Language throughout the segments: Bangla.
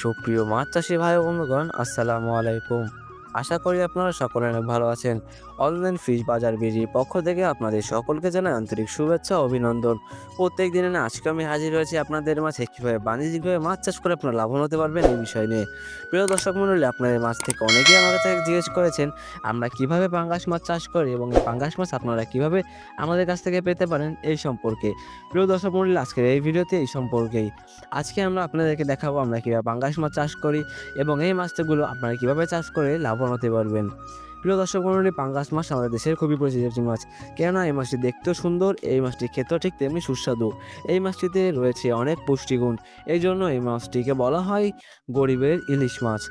সুপ্রিয় মাছ চাষি ভাই ও বন্ধুগণ আসসালামু আলাইকুম। আশা করি আপনারা সকলে অনেক ভালো আছেন। অনলাইন ফিশ বাজার বিজির পক্ষ থেকে আপনাদের সকলকে জানাই আন্তরিক শুভেচ্ছা অভিনন্দন। প্রত্যেক দিনে না আজকে আমি হাজির হয়েছি আপনাদের মাঝে কীভাবে বাণিজ্যিকভাবে মাছ চাষ করে আপনারা লাভবান হতে পারবেন এই বিষয় নিয়ে। প্রিয় দর্শক মণ্ডলী, আপনাদের মাছ থেকে অনেকেই আমার কাছে জিজ্ঞেস করেছেন, আমরা কীভাবে পাঙ্গাস মাছ চাষ করি এবং এই পাঙ্গাস মাছ আপনারা কীভাবে আমাদের কাছ থেকে পেতে পারেন এই সম্পর্কে। প্রিয় দর্শক মন্ডলী আজকের এই ভিডিওতে এই সম্পর্কেই। আজকে আমরা আপনাদেরকে দেখাবো আমরা কীভাবে পাঙ্গাস মাছ চাষ করি এবং এই মাছগুলো আপনারা কীভাবে চাষ করে লাভবান হতে পারবেন। প্রিয় দর্শক মণ্ডলী পাঙ্গাস মাছ আমাদের দেশের খুবই পরিচিত একটি মাছ। কেননা এই মাছটি দেখতেও সুন্দর, এই মাছটি খেতেও ঠিক তেমনি সুস্বাদু। এই মাছটিতে রয়েছে অনেক পুষ্টিগুণ। এই জন্য এই মাছটিকে বলা হয় গরিবের ইলিশ মাছ।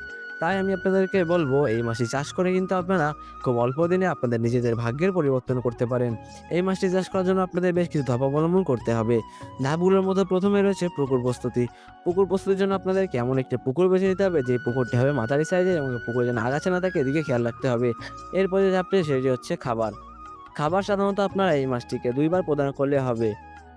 তাই আমি আপনাদেরকে বলব, এই মাছটি চাষ করে কিন্তু আপনারা খুব অল্প দিনে আপনাদের নিজেদের ভাগ্যের পরিবর্তন করতে পারেন। এই মাছটি চাষ করার জন্য আপনাদের বেশ কিছু ধাপ অবলম্বন করতে হবে। ধাপগুলোর মধ্যে প্রথমে রয়েছে পুকুর প্রস্তুতি। পুকুর প্রস্তুতির জন্য আপনাদের কেমন একটি পুকুর বেছে নিতে হবে? যে পুকুরটি হবে মাঝারি সাইজের এবং পুকুর যেন আগাছা না থাকে, এদিকে খেয়াল রাখতে হবে। এরপরে ধাপটি সেটি হচ্ছে খাবার। খাবার সাধারণত আপনারা এই মাছটিকে দুইবার প্রদান করলে হবে।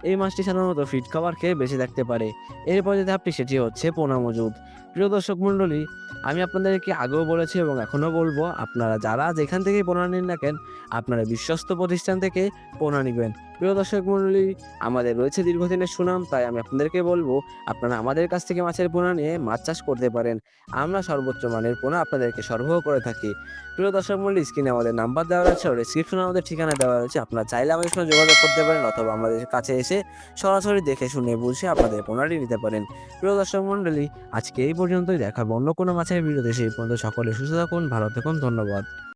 এই মাছটি সাধারণত ফিট খাবার খেয়ে বেশি থাকতে পারে। এরপর যে ধাপটি সেটি হচ্ছে পোনা মজুদ। প্রিয় দর্শক মণ্ডলী, আমি আপনাদেরকে আগেও বলেছি এবং এখনও বলব, আপনারা যারা যেখান থেকেই পোনা নিন না কেন, আপনারা বিশ্বস্ত প্রতিষ্ঠান থেকে পোনা নেবেন। প্রিয় দর্শক মণ্ডলী, আমাদের রয়েছে দীর্ঘদিনের সুনাম, তাই আমি আপনাদেরকে বলব, আপনারা আমাদের কাছ থেকে মাছের পোনা নিয়ে মাছ চাষ করতে পারেন। আমরা সর্বোচ্চ মানের পোনা আপনাদেরকে সরবরাহ করে থাকি। প্রিয় দর্শক মণ্ডলী স্ক্রিনে আমাদের নাম্বার দেওয়া রয়েছে ডিসক্রিপশনে আমাদের ঠিকানা দেওয়া রয়েছে। আপনারা চাইলে আমাদের সঙ্গে যোগাযোগ করতে পারেন, অথবা আমাদের কাছে এসে সরাসরি দেখে শুনে বুঝে আপনাদের পোনাটি নিতে পারেন। প্রিয় দর্শক মণ্ডলী, আজকে এই পর্যন্তই। দেখাবো অন্য কোনো মাছের ভিডিওতে। সেই পর্যন্ত সকলে সুস্থ থাকুন, ভালো থাকুন, ধন্যবাদ।